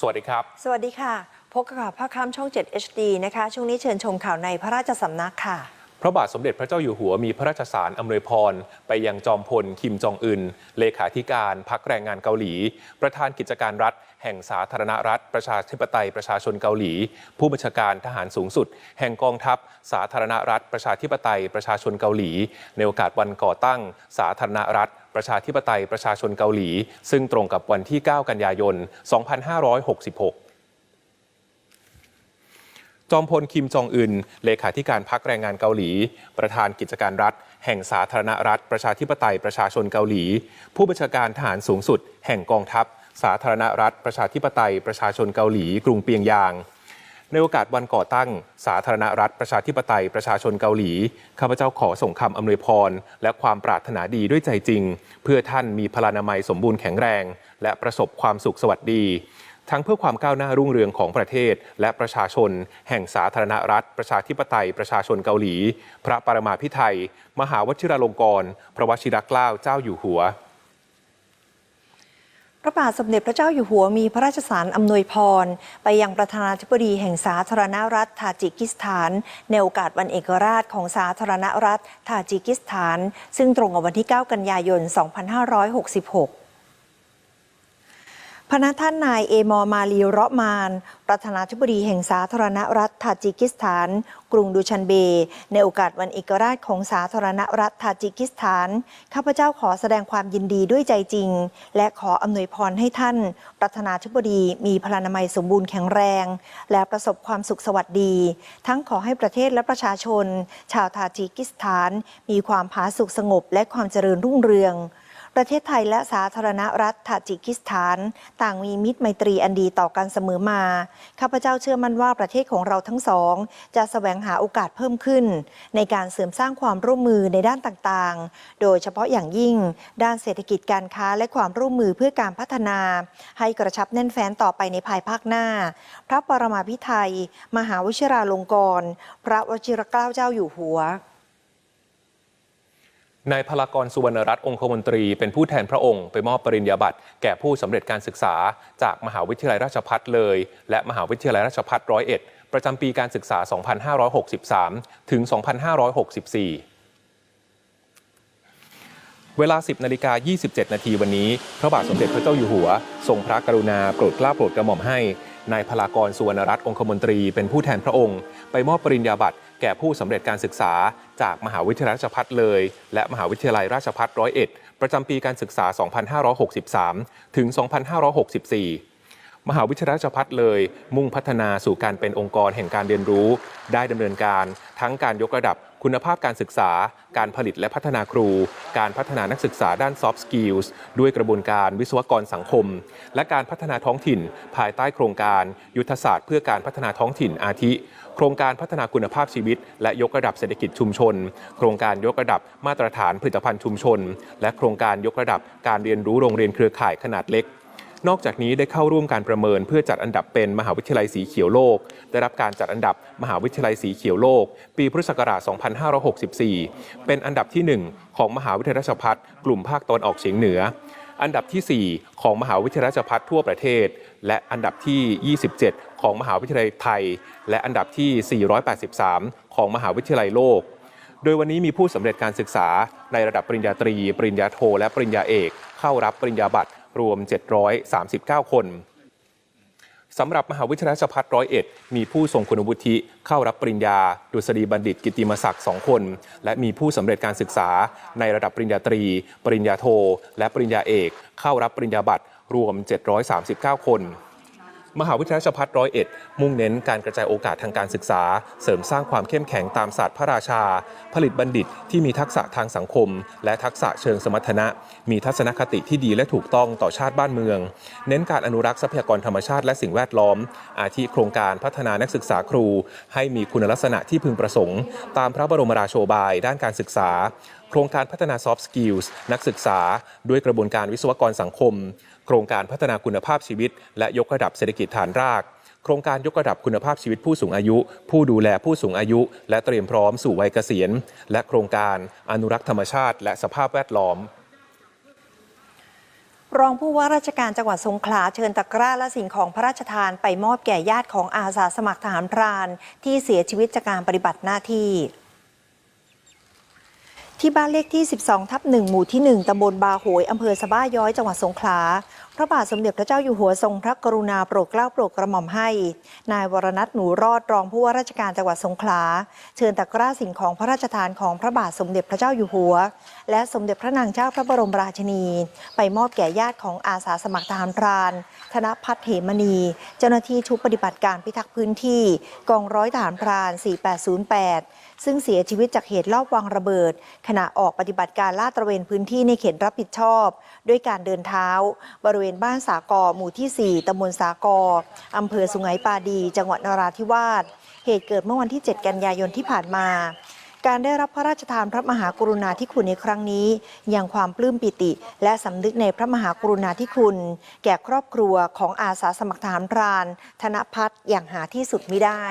สวัสดีครับ สวัสดีค่ะ พบกับภาคค่ำช่อง 7 HD นะคะ ช่วงนี้เชิญชมข่าวในพระราชสำนักค่ะ พระบาทสมเด็จพระเจ้าอยู่หัวมีพระราชสารอำนวยพร ไปยังจอมพล คิมจองอึน เลขาธิการพักแรงงานเกาหลี ประธานกิจการรัฐ แห่งสาธารณรัฐ ประชาธิปไตยประชาชนเกาหลี ผู้บัญชาการทหารสูงสุด แห่งกองทัพ สาธารณรัฐ ประชาธิปไตยประชาชนเกาหลี ในโอกาสวันก่อตั้ง สาธารณรัฐประชาธิปไตยประชาชนเกาหลี ซึ่งตรงกับวันที่ 9 กันยายน 2566 จอมพลคิมจองอึนเลขาธิการพักแรงงานเกาหลี ประธานกิจการรัฐ แห่งสาธารณรัฐ ประชาธิปไตยประชาชนเกาหลี ผู้บัญชาการทหารสูงสุด แห่งกองทัพ สาธารณรัฐ ประชาธิปไตยประชาชนเกาหลี กรุงเปียงยาง ในโอกาสวันก่อตั้ง สาธารณรัฐ ประชาธิปไตยประชาชนเกาหลีข้าพเจ้าขอส่งคำอำนวยพร และความปรารถนาดีด้วยใจจริง เพื่อท่านมีพลานามัยสมบูรณ์แข็งแรง และประสบความสุขสวัสดี ทั้งเพื่อความก้าวหน้ารุ่งเรืองของประเทศ และประชาชน แห่งสาธารณรัฐ ประชาธิปไตย ประชาชนเกาหลี พระปรมาภิไธยมหาวชิราลงกรณ์พระวชิรเกล้าเจ้าอยู่หัวพระบาทสมเด็จพระเจ้าอยู่หัวมีพระราชสารอำนวยพร ไปยังประธานาธิบดีแห่งสาธารณรัฐทาจิกิสถาน ในโอกาสวันเอกราชของสาธารณรัฐทาจิกิสถาน ซึ่งตรงกับวันที่ 9 กันยายน 2566 พระท่านนายเอมอร์มาลีเราะมาน ประธานาธิบดีแห่งสาธารณรัฐทาจิกิสถาน กรุงดูชันเบ ในโอกาสวันเอกราชของสาธารณรัฐทาจิกิสถาน ข้าพเจ้าขอแสดงความยินดีด้วยใจจริง และขออำนวยพรให้ท่าน ประธานาธิบดีมีพลานามัยสมบูรณ์แข็งแรง และประสบความสุขสวัสดี ทั้งขอให้ประเทศและประชาชน ชาวทาจิกิสถาน มีความผาสุกสงบและความเจริญรุ่งเรือง ประเทศไทยและสาธารณรัฐทาจิกิสถาน ต่างมีมิตรไมตรีอันดีต่อกันเสมอมา ข้าพเจ้าเชื่อมั่นว่าประเทศของเราทั้งสอง จะแสวงหาโอกาสเพิ่มขึ้น ในการเสริมสร้างความร่วมมือในด้านต่างๆ โดยเฉพาะอย่างยิ่ง ด้านเศรษฐกิจการค้าและความร่วมมือเพื่อการพัฒนา ให้กระชับแน่นแฟ้นต่อไปในภายภาคหน้า พระปรมาภิไธยมหาวชิราลงกรณ์พระวชิรเกล้าเจ้าอยู่หัว นายพลากรสุวรรณรัตน์องคมนตรี เป็นผู้แทนพระองค์ไปมอบปริญญาบัตรแก่ผู้สำเร็จการศึกษา จากมหาวิทยาลัยราชภัฏเลย และมหาวิทยาลัยราชภัฏร้อยเอ็ดประจำปีการศึกษา 2563 ถึง 2564เวลา 10นาฬิกา27 นาทีวันนี้ พระบาทสมเด็จพระเจ้าอยู่หัว ทรงพระกรุณาโปรดเกล้าโปรดกระหม่อมให้ นายพลากรสุวรรณรัตน์องคมนตรี เป็นผู้แทนพระองค์ ไปมอบปริญญาบัตร แก่ผู้สำเร็จการศึกษา จากมหาวิทยาลัยราชภัฏเลย และมหาวิทยาลัยราชภัฏร้อยเอ็ดประจำปีการศึกษา 2563 ถึง 2564มหาวิทยาลัยราชภัฏเลย มุ่งพัฒนาสู่การเป็นองค์กรแห่งการเรียนรู้ ได้ดำเนินการทั้งการยกระดับคุณภาพการศึกษา การผลิตและพัฒนาครู การพัฒนานักศึกษาด้าน soft skills ด้วยกระบวนการวิศวกรสังคม และการพัฒนาท้องถิ่น ภายใต้โครงการ ยุทธศาสตร์เพื่อการพัฒนาท้องถิ่นอาทิ โครงการพัฒนาคุณภาพชีวิต และยกระดับเศรษฐกิจชุมชน โครงการยกระดับมาตรฐานผลิตภัณฑ์ชุมชน และโครงการยกระดับการเรียนรู้โรงเรียนเครือข่ายขนาดเล็กนอกจากนี้ได้เข้าร่วมการประเมินเพื่อจัดอันดับเป็นมหาวิทยาลัยสีเขียวโลก ได้รับการจัดอันดับมหาวิทยาลัยสีเขียวโลก ปีพุทธศักราช 2564 เป็นอันดับที่ 1 ของมหาวิทยาลัยราชภัฏกลุ่มภาคตะวันออกเฉียงเหนือ อันดับที่ 4 ของมหาวิทยาลัยราชภัฏทั่วประเทศและอันดับที่ 27 ของมหาวิทยาลัยไทย และอันดับที่ 483 ของมหาวิทยาลัยโลก โดยวันนี้มีผู้สำเร็จการศึกษาในระดับปริญญาตรี ปริญญาโท และปริญญาเอก เข้ารับปริญญาบัตรรวม 739 คน สำหรับมหาวิทยาลัยภัฏร้อยเอ็ดมีผู้ทรงคุณวุฒิเข้ารับปริญญา ดุษฎีบัณฑิตกิติมศักดิ์สองคน และมีผู้สำเร็จการศึกษา ในระดับปริญญาตรี ปริญญาโท และปริญญาเอก เข้ารับปริญญาบัตรรวม 739 คน มหาวิทยาลัยชภัฏร้อยเอ็ดมุ่งเน้นการกระจายโอกาสทางการศึกษา เสริมสร้างความเข้มแข็งตามศาสตร์พระราชา ผลิตบัณฑิตที่มีทักษะทางสังคม และทักษะเชิงสมรรถนะ มีทัศนคติที่ดีและถูกต้องต่อชาติบ้านเมือง เน้นการอนุรักษ์ทรัพยากรธรรมชาติและสิ่งแวดล้อม อาทิโครงการพัฒนานักศึกษาครู ให้มีคุณลักษณะที่พึงประสงค์ ตามพระบรมราโชบายด้านการศึกษา โครงการพัฒนา soft skills นักศึกษา ด้วยกระบวนการวิศวกรสังคม โครงการพัฒนาคุณภาพชีวิต และยกระดับเศรษฐกิจฐานราก โครงการยกระดับคุณภาพชีวิตผู้สูงอายุ ผู้ดูแลผู้สูงอายุ และเตรียมพร้อมสู่วัยเกษียณ และโครงการอนุรักษ์ธรรมชาติ และสภาพแวดล้อมรองผู้ว่าราชการจังหวัดสงขลาเชิญตะกร้าและสิ่งของพระราชทานไปมอบแก่ญาติของอาสาสมัครทหารพรานที่เสียชีวิตจากการปฏิบัติหน้าที่ ที่บ้านเลขที่ 12 ทับ 1 หมู่ที่ 1 ตำบลบาโหย อำเภอสะบ้าย้อย จังหวัดสงขลา พระบาทสมเด็จพระเจ้าอยู่หัวทรงพระกรุณาโปรดเกล้าโปรดกระหม่อมให้ นายวรนัทหนูรอดรองผู้ว่าราชการจังหวัดสงขลา เชิญตะกร้าสิ่งของพระราชทานของพระบาทสมเด็จพระเจ้าอยู่หัว และสมเด็จพระนางเจ้าพระบรมราชินี ไปมอบแก่ญาติของอาสาสมัครทหารพราน ธนพัฒน์เหมณี เจ้าหน้าที่ชุดปฏิบัติการพิทักษ์พื้นที่ กองร้อยทหารพราน 4808 ซึ่งเสียชีวิตจากเหตุลอบวางระเบิด ขณะออกปฏิบัติการลาดตระเวนพื้นที่ในเขตรับผิดชอบ ด้วยการเดินเท้าบริเวณบ้านสากอหมู่ที่ 4ตำบลสากออำเภอสุไหงปาดี จังหวัดนราธิวาส เหตุเกิดเมื่อวันที่ 7 กันยายนที่ผ่านมา การได้รับพระราชทานพระมหากรุณาธิคุณในครั้งนี้ อยังความปลื้มปิติ และสำนึกในพระมหากรุณาธิคุณ แก่ครอบครัวของอาสาสมัครทหารพราน ธนพัฒน์อย่างหาที่สุดไมิได้